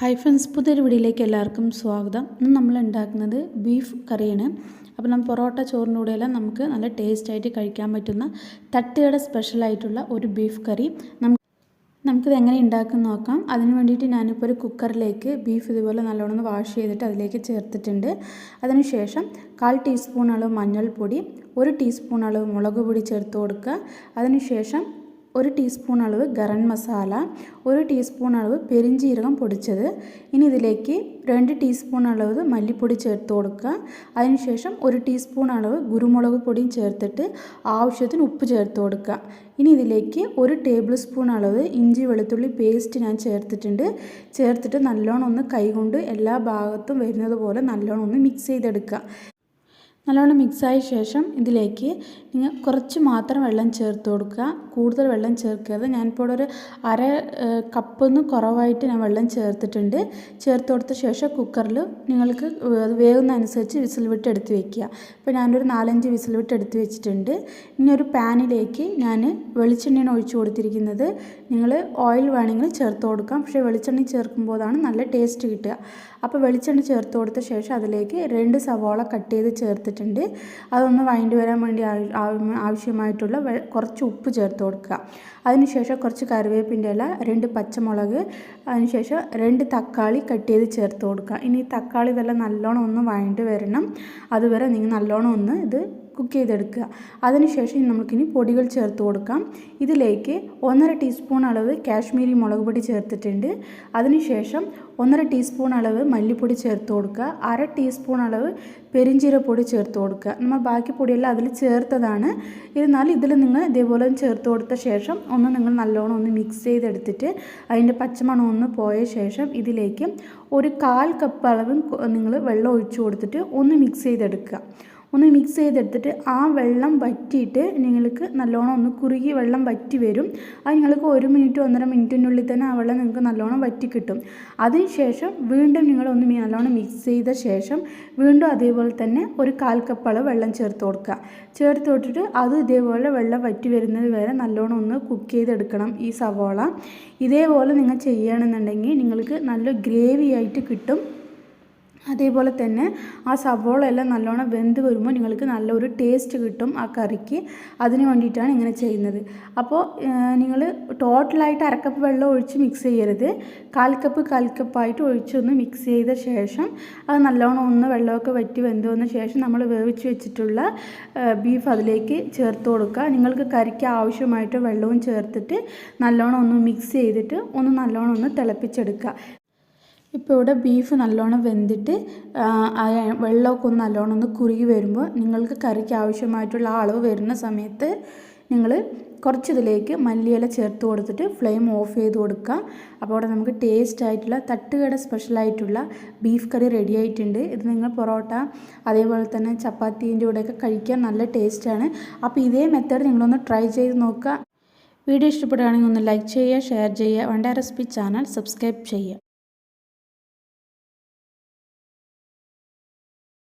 Hi friends പുതിയൊരു വീഡിയോയിലേക്ക് എല്ലാവർക്കും സ്വാഗതം. ഇന്ന് നമ്മൾ ഉണ്ടാക്കുന്നത് ബീഫ് കറിയാണ്. അപ്പോൾ നമ്മൾ പൊറോട്ട ചോറിന്റെ കൂടെയെല്ലാം നമുക്ക് നല്ല ടേസ്റ്റായിട്ട് കഴിക്കാൻ പറ്റുന്ന തട്ടുകട സ്പെഷ്യലായിട്ടുള്ള ഒരു ബീഫ് കറി. നമുക്ക് നമുക്കിത് എങ്ങനെ ഉണ്ടാക്കുമെന്ന് നോക്കാം. അതിന് വേണ്ടിയിട്ട് ഞാനിപ്പോൾ ഒരു കുക്കറിലേക്ക് ബീഫ് ഇതുപോലെ നല്ലോണം വാഷ് ചെയ്തിട്ട് അതിലേക്ക് ചേർത്തിട്ടുണ്ട്. അതിനുശേഷം കാൽ ടീസ്പൂൺ അളവ് മഞ്ഞൾപ്പൊടി ഒരു ടീസ്പൂൺ അളവ് മുളക് പൊടി ചേർത്ത് കൊടുക്കുക. അതിനുശേഷം ഒരു ടീസ്പൂൺ അളവ് ഗരം മസാല ഒരു ടീസ്പൂൺ അളവ് പെരിഞ്ചീരകം പൊടിച്ചത്. ഇനി ഇതിലേക്ക് രണ്ട് ടീസ്പൂൺ അളവ് മല്ലിപ്പൊടി ചേർത്ത് കൊടുക്കുക. അതിനുശേഷം ഒരു ടീസ്പൂൺ അളവ് കുരുമുളക് പൊടിയും ചേർത്തിട്ട് ആവശ്യത്തിന് ഉപ്പ് ചേർത്ത് കൊടുക്കുക. ഇനി ഇതിലേക്ക് ഒരു ടേബിൾ സ്പൂൺ അളവ് ഇഞ്ചി വെളുത്തുള്ളി പേസ്റ്റ് ഞാൻ ചേർത്തിട്ടുണ്ട്. ചേർത്തിട്ട് നല്ലോണം ഒന്ന് കൈകൊണ്ട് എല്ലാ ഭാഗത്തും വരുന്നത് പോലെ നല്ലോണം ഒന്ന് മിക്സ് ചെയ്തെടുക്കുക. നല്ലോണം മിക്സായ ശേഷം ഇതിലേക്ക് നിങ്ങൾ കുറച്ച് മാത്രം വെള്ളം ചേർത്ത് കൊടുക്കുക. കൂടുതൽ വെള്ളം ചേർക്കരുത്. ഞാനിപ്പോൾ ഒരു അര കപ്പൊന്ന് കുറവായിട്ട് ഞാൻ വെള്ളം ചേർത്തിട്ടുണ്ട്. ചേർത്ത് കൊടുത്ത ശേഷം കുക്കറിൽ നിങ്ങൾക്ക് വേവുന്ന അനുസരിച്ച് വിസിൽ വിട്ട് എടുത്ത് വെക്കുക. ഇപ്പോൾ ഞാനൊരു നാലഞ്ച് വിസിൽ വിട്ട് എടുത്ത് വെച്ചിട്ടുണ്ട്. ഇനി ഒരു പാനിലേക്ക് ഞാൻ വെളിച്ചെണ്ണയാണ് ഒഴിച്ചു കൊടുത്തിരിക്കുന്നത്. നിങ്ങൾ ഓയിൽ വേണമെങ്കിൽ ചേർത്ത് കൊടുക്കാം. പക്ഷേ വെളിച്ചെണ്ണ ചേർക്കുമ്പോഴാണ് നല്ല ടേസ്റ്റ് കിട്ടുക. അപ്പോൾ വെളിച്ചെണ്ണ ചേർത്ത് കൊടുത്ത ശേഷം അതിലേക്ക് രണ്ട് സവോള കട്ട് ചെയ്ത് ചേർത്തിട്ടുണ്ട് അതൊന്ന് വഴണ്ടി വരാൻ വേണ്ടി ആവശ്യമായിട്ടുള്ള കുറച്ച് ഉപ്പ് ചേർത്ത് കൊടുക്കുക. അതിനുശേഷം കുറച്ച് കറിവേപ്പിന്റെ ഇല രണ്ട് പച്ചമുളക് അതിനുശേഷം രണ്ട് തക്കാളി കട്ട് ചെയ്ത് ചേർത്ത് കൊടുക്കുക. ഇനി തക്കാളി ഇതെല്ലാം നല്ലോണം ഒന്ന് വഴണ്ടി വരണം. അതുവരെ നിങ്ങൾ നല്ലോണം ഒന്ന് ഇത് കുക്ക് ചെയ്തെടുക്കുക. അതിനുശേഷം നമുക്കിനി പൊടികൾ ചേർത്ത് കൊടുക്കാം. ഇതിലേക്ക് ഒന്നര ടീസ്പൂൺ അളവ് കാശ്മീരി മുളക് പൊടി ചേർത്തിട്ടുണ്ട്. അതിനുശേഷം ഒന്നര ടീസ്പൂൺ അളവ് മല്ലിപ്പൊടി ചേർത്ത് കൊടുക്കുക. അര ടീസ്പൂൺ അളവ് പെരിഞ്ചീരപ്പൊടി ചേർത്ത് കൊടുക്കുക. നമ്മൾ ബാക്കി പൊടിയെല്ലാം അതിൽ ചേർത്തതാണ്. എന്നാൽ ഇതിൽ നിങ്ങൾ ഇതേപോലെ ചേർത്ത് കൊടുത്ത ശേഷം ഒന്ന് നിങ്ങൾ നല്ലോണം ഒന്ന് മിക്സ് ചെയ്തെടുത്തിട്ട് അതിന്റെ പച്ചമണം ഒന്ന് പോയ ശേഷം ഇതിലേക്ക് ഒരു കാൽ കപ്പ് അളവ് നിങ്ങൾ വെള്ളം ഒഴിച്ചു കൊടുത്തിട്ട് ഒന്ന് മിക്സ് ചെയ്തെടുക്കുക. ഒന്ന് മിക്സ് ചെയ്തെടുത്തിട്ട് ആ വെള്ളം വറ്റിയിട്ട് നിങ്ങൾക്ക് നല്ലോണം ഒന്ന് കുറുകി വെള്ളം വറ്റി വരും. അത് നിങ്ങൾക്ക് ഒരു മിനിറ്റ് ഒന്നര മിനിറ്റിനുള്ളിൽ തന്നെ ആ വെള്ളം നിങ്ങൾക്ക് നല്ലോണം വറ്റി കിട്ടും. അതിനുശേഷം വീണ്ടും നിങ്ങൾ ഒന്ന് നല്ലോണം മിക്സ് ചെയ്ത ശേഷം വീണ്ടും അതേപോലെ തന്നെ ഒരു കാൽ കപ്പ് വെള്ളം ചേർത്ത് കൊടുക്കുക. ചേർത്ത് കൊടുത്തിട്ട് അത് ഇതേപോലെ വെള്ളം വറ്റി വരുന്നത് വരെ നല്ലോണം ഒന്ന് കുക്ക് ചെയ്തെടുക്കണം ഈ സവോള. ഇതേപോലെ നിങ്ങൾ ചെയ്യുകയാണെന്നുണ്ടെങ്കിൽ നിങ്ങൾക്ക് നല്ല ഗ്രേവി ആയിട്ട് കിട്ടും. അതേപോലെ തന്നെ ആ സവോള എല്ലാം നല്ലോണം വെന്ത് വരുമ്പോൾ നിങ്ങൾക്ക് നല്ലൊരു ടേസ്റ്റ് കിട്ടും ആ കറിക്ക്. അതിന് വേണ്ടിയിട്ടാണ് ഇങ്ങനെ ചെയ്യുന്നത്. അപ്പോൾ നിങ്ങൾ ടോട്ടലായിട്ട് അരക്കപ്പ് വെള്ളം ഒഴിച്ച് മിക്സ് ചെയ്യരുത്. കാൽ കപ്പ് ഒഴിച്ചൊന്ന് മിക്സ് ചെയ്ത ശേഷം അത് നല്ലോണം ഒന്ന് വെള്ളമൊക്കെ വറ്റി വെന്ത് വന്ന ശേഷം നമ്മൾ വേവിച്ച് വെച്ചിട്ടുള്ള ബീഫ് അതിലേക്ക് ചേർത്ത് കൊടുക്കുക. നിങ്ങൾക്ക് കറിക്ക് ആവശ്യമായിട്ട് വെള്ളവും ചേർത്തിട്ട് നല്ലോണം ഒന്ന് മിക്സ് ചെയ്തിട്ട് ഒന്ന് നല്ലോണം ഒന്ന് തിളപ്പിച്ചെടുക്കുക. ഇപ്പോൾ ഇവിടെ ബീഫ് നല്ലോണം വെന്തിട്ട് വെള്ളമൊക്കെ ഒന്ന് നല്ലോണം ഒന്ന് കുറുകി വരുമ്പോൾ നിങ്ങൾക്ക് കറിക്ക് ആവശ്യമായിട്ടുള്ള അളവ് വരുന്ന സമയത്ത് നിങ്ങൾ കുറച്ചിതിലേക്ക് മല്ലിയില ചേർത്ത് കൊടുത്തിട്ട് ഫ്ലെയിം ഓഫ് ചെയ്ത് കൊടുക്കുക. അപ്പോൾ അവിടെ നമുക്ക് ടേസ്റ്റ് ആയിട്ടുള്ള തട്ടുകട സ്പെഷ്യലായിട്ടുള്ള ബീഫ് കറി റെഡി ആയിട്ടുണ്ട്. ഇത് നിങ്ങൾ പൊറോട്ട അതേപോലെ തന്നെ ചപ്പാത്തീന്റെ കൂടെയൊക്കെ കഴിക്കാൻ നല്ല ടേസ്റ്റാണ് അപ്പോൾ ഇതേ മെത്തേഡ് നിങ്ങളൊന്ന് ട്രൈ ചെയ്ത് നോക്കുക. വീഡിയോ ഇഷ്ടപ്പെടുകയാണെങ്കിൽ ഒന്ന് ലൈക്ക് ചെയ്യുക ഷെയർ ചെയ്യുക. വണ്ട റെസിപ്പി ചാനൽ സബ്സ്ക്രൈബ് ചെയ്യുക.